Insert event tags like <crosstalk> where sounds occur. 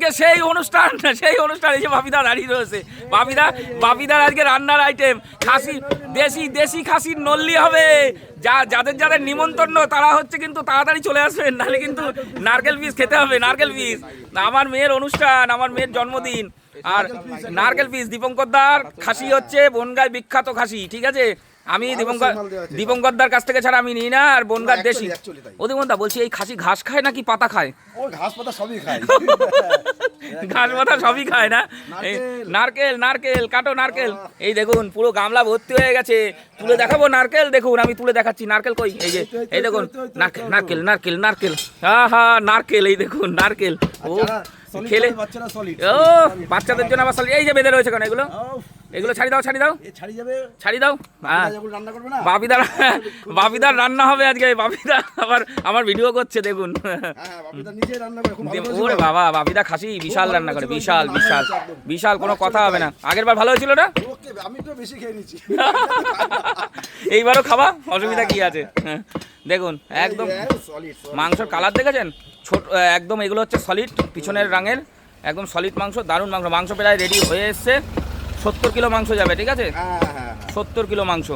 আজকে সেই অনুষ্ঠান সেই অনুষ্ঠান যে বাপিদা দাঁড়িয়ে রয়েছে। বাপিদা, বাপিদার আজকে রান্নার আইটেম খাসি, দেশি দেশি খাসির নল্লি হবে। যা, যাদের যাদের নিমন্ত্রণ, তারা হচ্ছে কিন্তু তাড়াতাড়ি চলে আসবেন, নাহলে কিন্তু নারকেল পিস খেতে হবে, নারকেল পিস আমার মেয়ের অনুষ্ঠান, আমার মেয়ের জন্মদিন। আর নারকেল পিস দীপঙ্করদার খাসি হচ্ছে, বনগায় বিখ্যাত খাসি, ঠিক আছে? আমি দীপঙ্কর দীপঙ্করদার কাছ থেকে ছাড়া আমি নিই না আর বনগার দেশি। ও দীপঙ্করদা বলছি এই খাসি ঘাস খায় নাকি পাতা খায়? ওই ঘাস পাতা সবই খায়। <laughs> ঘাস পাতা সবই খায় না? নারকেল। নারকেল কাটো নারকেল। এই দেখুন পুরো গামলা ভর্তি হয়ে গেছে। তুলে দেখাবো নারকেল দেখুন আমি তুলে দেখাচ্ছি। নারকেল কই? এই যে এই দেখুন নারকেল নারকেল নারকেল নারকেল। হা হা নারকেল এই দেখুন নারকেল। ও। খেলে? বাচ্চারা সলিড ও বাচ্চাদের জন্য আবার solid- এই যে বেঁধে রয়েছে কেন এগুলো? এগুলো ছাড়ি দাও ছাড়ি দাও। ছাড়ি যাবে। ছাড়ি দাও। হ্যাঁ। রান্না বাপিদার <laughs> বাপিদার রান্না হবে আজকে। বাপিদা আবার আমার ভিডিও করছে দেখুন। হ্যাঁ হ্যাঁ। ওরে বাবা বাপিদা খাসি বিশাল রান্না করে বিশাল বিশাল। বিশাল কোনো কথা হবে না। আগের বার ভালো হয়েছিল না আমি তো বেশি খেয়ে নিচ্ছি। <laughs> এইবারও খাবা? অসুবিধা কি আছে? দেখুন একদম মাংসর কালার দেখেছেন? ছোট একদম এগুলো হচ্ছে সলিড পিছনের রাঙের একদম সলিড মাংস দারুণ মাংস। মাংস প্রায় রেডি হয়ে এসছে। সত্তর কিলো মাংস যাবে ঠিক আছে? হ্যাঁ হ্যাঁ হ্যাঁ। সত্তর কিলো মাংস।